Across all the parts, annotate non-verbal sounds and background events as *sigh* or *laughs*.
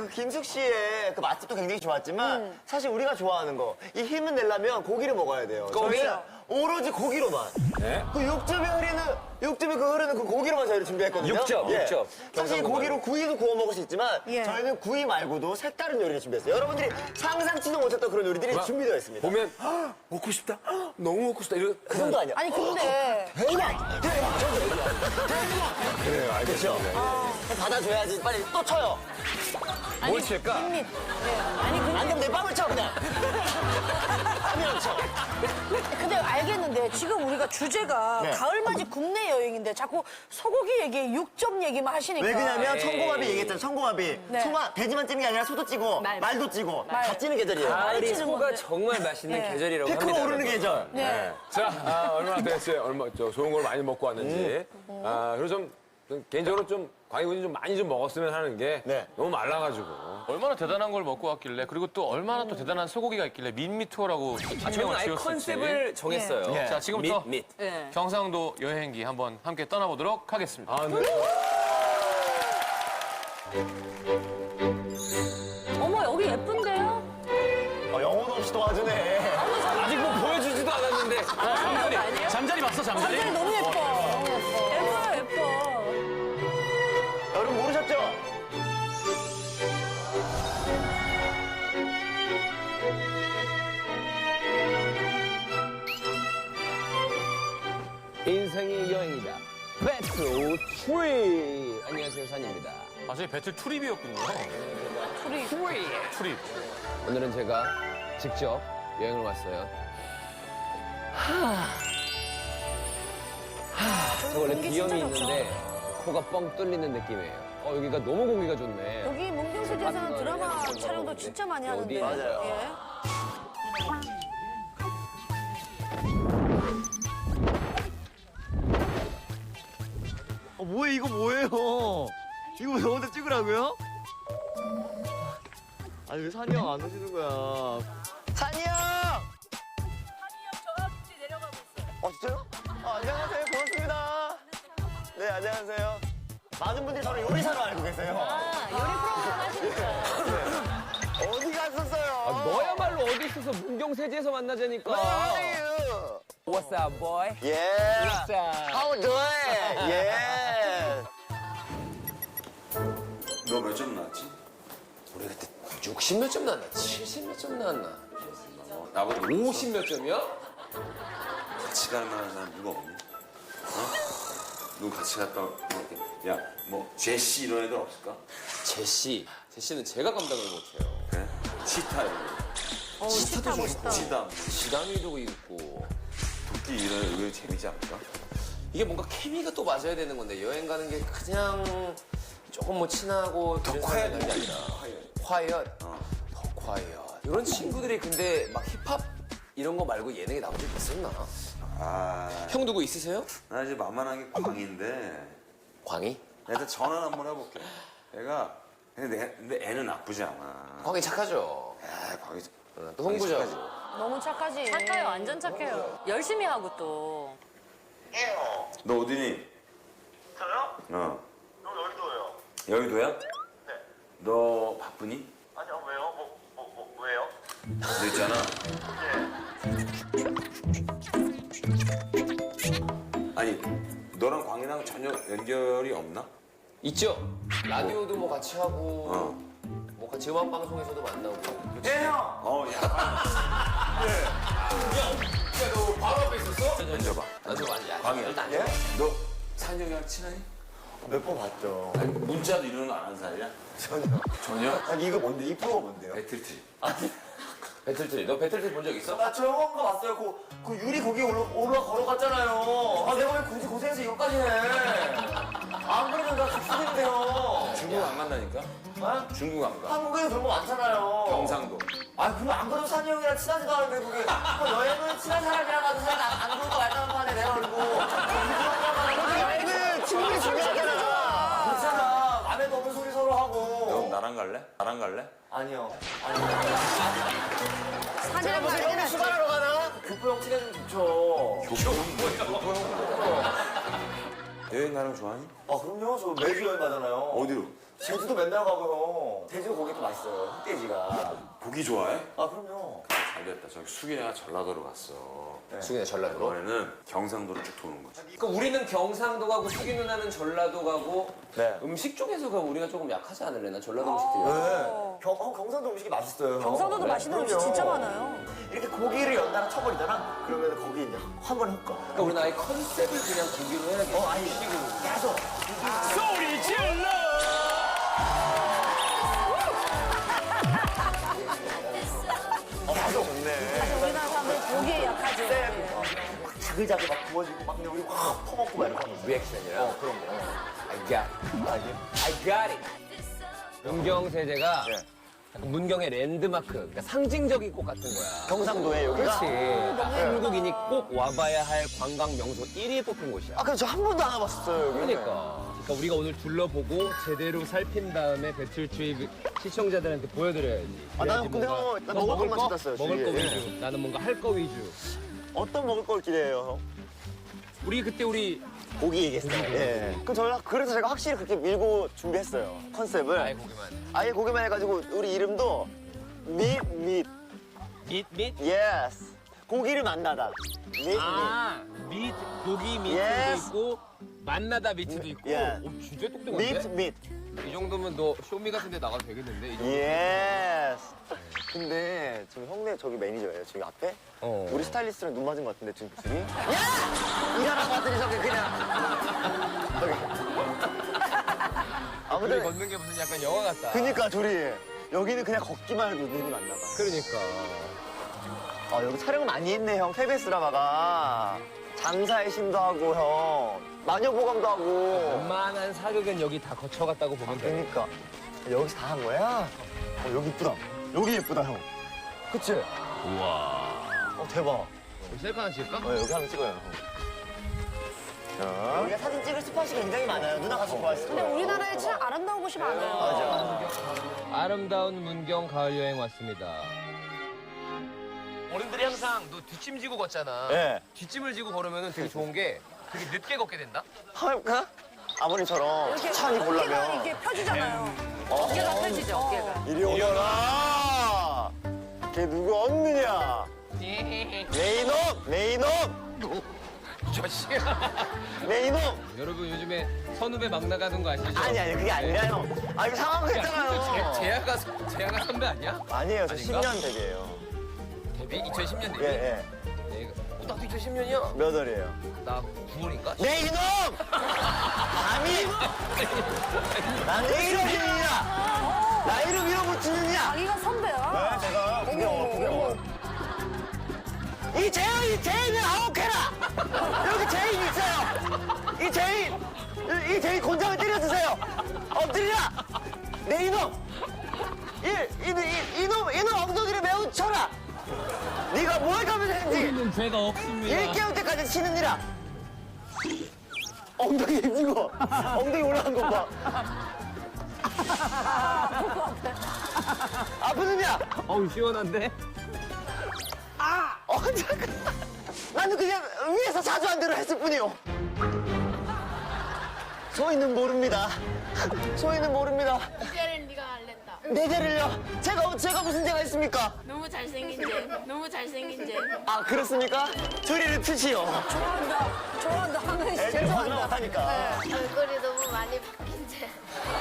그 김숙 씨의 그 맛집도 굉장히 좋았지만 사실 우리가 좋아하는 거 이 힘을 내려면 고기를 먹어야 돼요. 저희는 오로지 고기로만. 네. 그 육즙이 흐르는 육즙이 그 흐르는 그 고기로만 저희를 준비했거든요. 육즙, 예. 육즙. 사실 이 고기로 구이도 구워 먹을 수 있지만 예. 저희는 구이 말고도 색다른 요리를 준비했어요. 여러분들이 상상치도 못했던 그런 요리들이 준비되어 있습니다. 보면 헉, 먹고 싶다. 헉, 너무 먹고 싶다. 이런 그 정도 아니야. 아니 근데 대박! 대박! 저도 대박! 대박! 그래요, 알겠죠. 받아줘야지. 빨리 또 쳐요. 뭘 칠까? 밋밋. 네. 아니 근데 안 그럼 내 빵을 쳐, 그냥. *laughs* 빵이랑 쳐. 근데 알겠는데 지금 우리가 주제가 네. 가을맞이 국내 여행인데 자꾸 소고기 얘기, 육점 얘기만 하시니까. 왜 그러냐면. 청고마비 얘기했잖아, 청고마비. 네. 청아, 돼지만 찌는 게 아니라 소도 찌고, 말. 말. 도 찌고, 다 찌는 계절이에요. 가을이 소가. 정말 맛있는 네. 계절이라고 합니다. 오르는 여러분. 계절. 네. 자, 아, 얼마나 됐어요? 얼마, 저, 좋은 걸 많이 먹고 왔는지. 음. 아, 그리고 좀, 좀 개인적으로 좀, 광희군이 좀 많이 좀 먹었으면 하는 게 네. 너무 말라가지고. 얼마나 대단한 걸 먹고 왔길래 그리고 또 얼마나 또 대단한 소고기가 있길래 민미투어라고 저는 팀명을 아예. 컨셉을 정했어요. 네. 자 지금부터 밑, 밑. 네. 경상도 여행기 한번 함께 떠나보도록 하겠습니다. 아, 네. 어머 여기 예쁜데요? 어, 영혼 없이 도와주네. 아직 뭐 보여주지도 않았는데. 잠자리 봤어 잠자리? 굉장히 너무 배틀 트리. 안녕하세요, 산입니다. 아 저희 배틀 투립이었군요. 둘이 투립. 오늘은 제가 직접 여행을 왔어요. 저 원래 공기 비염이 좋죠. 있는데 코가 뻥 뚫리는 느낌이에요. 어, 여기가 너무 공기가 좋네. 여기 문경세제에서는 드라마. 촬영도 진짜 많이 하는데. 어디? 맞아요. 예. 뭐야, 이거 뭐예요? 이거 왜 저한테 찍으라고요? 아니, 왜 산이 형 안 오시는 거야? 산이 형! 산이 형 저기 내려가고 있어요. 어, 진짜요? 아, 안녕하세요. 고맙습니다. 네, 안녕하세요. 많은 분들이 저를 요리사로 알고 계세요. 아 요리 프로그램 하시니까. 어디 갔었어요? 아, 너야말로 어디 있어서 문경세제에서 만나자니까. 아유. What's up, boy? 예. What's up? How doing? 예. 60 몇 점 나왔나? 70 몇 점 나왔나? 나보다 50 몇 점이야? 같이 갈 만한 사람 누가 없니? 어? 누구 같이 갔다 올 야, 뭐 제시 이런 애들 없을까? 제시. 제시는 제가 감당을 못해요. 그래? 치타 이런 애. 어, 멋있다, 멋있다. 치다, 지담이도 있고. 도끼 이런 애 의외로 재미지 않을까? 이게 뭔가 케미가 또 맞아야 되는 건데 여행 가는 게 그냥 조금 뭐 친하고 더 quiet. 게 아니라 콰이엇 더 콰이엇 이런 친구들이 근데 막 힙합 이런 거 말고 예능에 나온 적 있었나? 아, 형 누구 있으세요? 나 이제 만만한 게 광인데 광희? 내가 전화 한번 해볼게. 얘가 근데, 내, 근데 애는 나쁘지 않아. 광희 착하죠. 야, 광이 어, 또 홍보죠. 착하지. 너무 착하지. 착해요 완전 착해요. 열심히 하고 또. 너 어디니? 저요? 어. 저 여의도예요. 여의도야? 네. 너 바쁘니? 아니요, 왜요? 뭐, 뭐, 뭐, 왜요? 너 있잖아. 예. 아니, 너랑 광이랑 전혀 연결이 없나? 있죠? 라디오도 뭐 같이 하고 어. 뭐 같이 음악 방송에서도 만나고. 어, 야. 야너 바로 앞에 있었어? 만져봐. 나도 안 광희야. 예? 너 산영이랑 친하니? 몇 번 봤죠. 아니, 문자도 이런 거 안 하는 사이야? 전혀. 전혀? 아니, 이거 뭔데? 이 프로가 뭔데요? 배틀트리. *laughs* 배틀트리. 너 배틀트리 본 적 있어? 나저 형한 거 봤어요. 그, 그 유리 거기 올라, 올라 걸어갔잖아요. 아, 내가 왜 굳이 고생해서 이거까지 해. 안 그러면 나 죽겠는데요. 중국 안 간다니까? 아? 중국 안 가. 한국에도 그런 거 많잖아요. 경상도. 아, 그럼 안 그래도 산이 형이랑 친하지도 않은데, 그게. 그 여행은 친한 사람이랑 가도 사람 안, 안 그럴 거 말다는 판에 내가 그리고. 중요하잖아. 그렇잖아. 마음에 없는 소리 서로 너 하고. 나랑 갈래? 나랑 갈래? 아니요. 아니요. 사진을 무슨 형이 수발하러 가나? 교포 형 친해지면 좋죠. 여행 가는 거 좋아하니? 아 그럼요 저 매주 여행 가잖아요 어디로? 제주도 맨날 가고요 제주 고기도 맛있어요 흑돼지가 고기 좋아해? 아 그럼요 잘됐다. 저기 수기야 전라도로 갔어. 수기네 전라도로. 이번에는 경상도로 쭉 도는 거지. 그러니까 우리는 경상도 가고 수기 누나는 전라도 가고 네. 음식 쪽에서 그럼 우리가 조금 약하지 않을래나 전라도 음식들이. 네. 경, 어, 경상도 음식이 맛있어요 경상도도 네, 맛있는 음식. 진짜 많아요. 이렇게 고기를 연달아 쳐버리잖아 그러면 거기 이제 한번 훅 가 그러니까 우리는 아예 컨셉을 그냥 고기로 해야겠다. 어 아니 계속 소리 질러 약하지. 막 자글자글 막 구워지고 막 우리 확 퍼먹고 막 하는 거 리액션이라. 어 그런 거 I got it. I got it. 문경세제가 예. 약간 문경의 랜드마크, 그러니까 상징적인 곳 같은 거야. 경상도에 여기가 그렇지. 한국인이 꼭 와봐야 할 관광 명소 1위에 뽑힌 곳이야. 아 근데 저 한 번도 안 와봤었어요 여기 그러니까. 그러니까 우리가 오늘 둘러보고 제대로 살핀 다음에 배출 주입 시청자들한테 보여드려야지. 아, 나는 그래야지 근데 뭔가 형, 나 너 먹을 것만 거? 찾았어요, 먹을 거 주위에. 위주. 나는 뭔가 할 거 위주. 어떤 먹을 걸 기대해요 형? 우리 그때 우리 고기 얘기했어요 예. 그럼 저희가 그래서 제가 확실히 그렇게 밀고 준비했어요 컨셉을 아예 고기만. 아예 고기만 해가지고 우리 이름도 밑, 밑, 밑, 밑? 예스. 고기를 만나다. 밑, 아, 밑, 고기 밑도 Yes. 있고, 만나다 밑도 있고. 예. 오, 진짜 밑, 똑똑한데? 밑, 이 정도면 너 쇼미 같은 데 나가도 되겠는데? 이 정도. 예스. 근데 지금 형네 저기 매니저예요, 지금 앞에? 어. 우리 스타일리스트랑 눈 맞은 것 같은데, 지금 둘이? 야! 일하라고 하더니 저기 그냥. 둘이 아무튼, 걷는 게 무슨 약간 영화 같다. 그니까 둘이. 여기는 그냥 걷기만 해도 눈이 맞나 봐. 그러니까. 아, 여기 촬영 많이 했네, 형. KBS 드라마가. 장사의 신도 하고, 형. 마녀보감도 하고. 웬만한 사극은 여기 다 거쳐갔다고 보면 돼. 그러니까 여기서 다 한 거야? 어 여기 이쁘다. 여기 예쁘다 형. 그치? 우와. 어 대박. 셀카 하나 찍을까? 어 여기 한번 찍어요. 자. 여기가 사진 찍을 스팟이 굉장히 많아요. 누나가 좋아했을 근데 거예요. 우리나라에 참 아름다운 곳이 많아요. 맞아. 아름다운 문경 가을 여행 왔습니다. 어른들이 항상 너 뒷짐 지고 걷잖아. 예. 뒷짐을 지고 걸으면 되게 좋은 게 되게 늦게 걷게 된다. 한번 해볼까? 아버님처럼 천천히 어깨가 보려면 이렇게 펴지잖아요. 어깨가 펴지죠, 어깨가. 이리 오너라. 걔 누구 없느냐? 내 이놈, 내 이놈, 저씨야. 내 이놈. 여러분 요즘에 선후배 막 나가는 거 아시죠? 아니 아니 그게 아니라 형. 아 이거 상황 했잖아요. 재야가 재야가 선배 아니야? 아니에요, 저 아닌가? 10년 되게요. 데뷔 2010년 데뷔. 예, 예. 내가 어, 나도 2010년이야. 몇 월이에요? 나 9월인가? 내 이놈! 감히! 나는 이름이야! 나이를 밀어붙이느냐! 자기가 선배야. 네, 제가 구경, 구경. 이 재현이, 재인을 아웃해라! 여기 재인 있어요! 이 재인! 이, 이 재인 곤장을 때려주세요! 엎드리라! 내 이놈! 이, 이, 이, 이놈, 이놈 엉덩이를 매우 쳐라! 네가 뭘 가면 되는지! 우리는 죄가 없습니다. 일 깨울 때까지 치느니라. 엉덩이 힘주고 엉덩이 올라간 것 봐. 아프느냐? 어우 시원한데? 어 잠깐. 나는 그냥 위에서 사주한 대로 했을 뿐이요. 소희는 모릅니다. 소희는 모릅니다. 내 죄를요. 제가 제가 무슨 죄가 있습니까? 너무 잘생긴 제, 너무 잘생긴 제. 아 그렇습니까? 조리를 트시오. 좋아한다. 좋아한다. 하는 씨 애들 거짓말 좋아한다. 못하니까. 얼굴이 너무 많이 바뀐 제.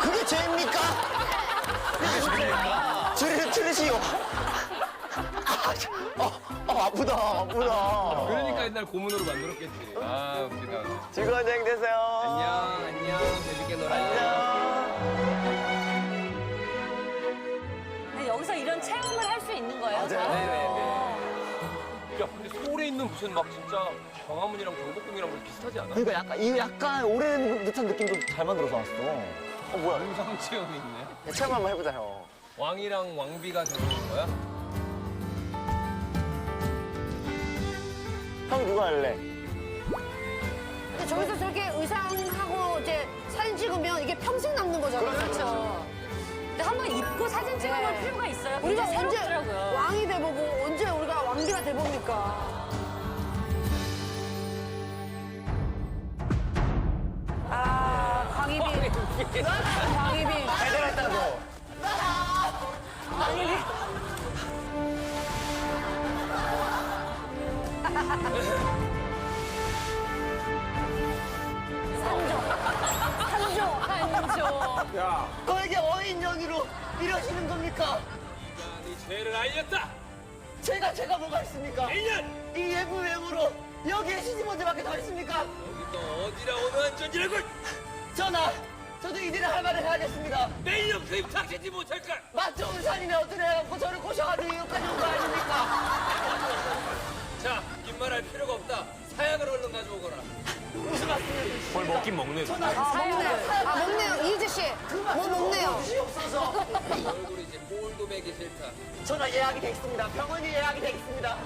그게 죄입니까? 줄을 틀으시오. 아, 어, 어, 아프다, 아프다. 그러니까 옛날 고문으로 만들었겠지. 아 웃기다. 즐거운 여행 되세요. 안녕 안녕 재밌게 놀아. 근 있는 무슨 막 진짜 광화문이랑 경복궁이랑 뭐 비슷하지 않아? 그러니까 약간, 이 약간 오래된 듯한 느낌도 잘 만들어서 왔어. 어, 뭐야. 영상 체험이 있네. 체험 한번 해보자, 형. 왕이랑 왕비가 되는 거야? 형 누가 할래? 근데 저기서 저렇게 의상하고 이제 사진 찍으면 이게 평생 남는 거잖아요. 그렇죠. 근데 한번 입고 사진 찍어볼 네. 필요가 있어요. 우리가 언제 새롭더라고요. 왕이 돼보고 언제 우리가 왕비가 돼봅니까? 광희빈. 제대로 했다고. 한조, 한조. 야, 거에게 어인 연유로 이러시는 겁니까? 네 죄를 알렸다. 제가 제가 뭐가 있습니까? 1년 이 예부 외모로 여기에 시집원들밖에 더 있습니까? 여기 또 어디라 오는 한전지라고 전하, 저도 이들의 할 말을 해야겠습니다. 내일은 그입 닥치지 못할까? 맛 좋은 산이네 어떤 애갖고 저를 꼬셔가지고 여기까지 온 거 아닙니까? 자, 긴말할 필요가 없다. 사약을 얼른 가져오거라. 무슨 말씀이세요? 뭘 먹긴 먹네. 아, 먹네. 아, 먹네요. 이희재 씨. 뭐 먹네요. 주시옵소서. 얼굴이 이제 볼도 매기 싫다. 전화 예약이 돼 있습니다. 병원이 예약이 돼 있습니다.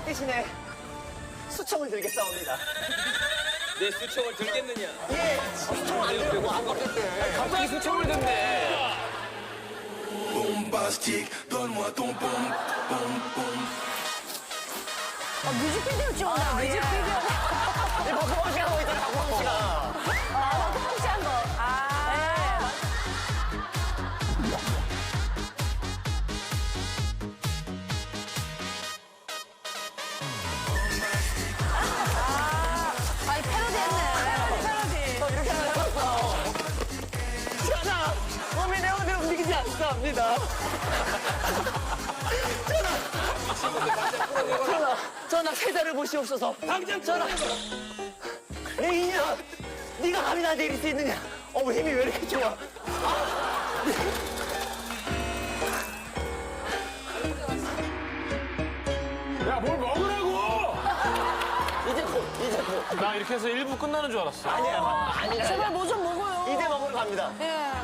사약 대신에 수청을 들겠사옵니다. 내 수청을 들겠느냐? 예, 수청 안 들고 안 먹겠대. 갑자기 수청을 든대. 아, 뮤직비디오 찍었나? 뮤직비디오. 이 박보검 씨가 하고 있잖아, 박보검 씨가. 아, 박보검 씨한 거. 않습니다. 전화, 전화, 전화 세자를 보시옵소서. 당장 전화. 내 인연, 네가 감히 나한테 이럴 수 있느냐? 어머 힘이 왜 이렇게 좋아? 야, 뭘 먹으라고! 이제 곧, 이제 곧. 나 이렇게 해서 1부 끝나는 줄 알았어. 아니야, 아니야. 제발 뭐 좀 먹어요. 이제 먹으러 갑니다. 예.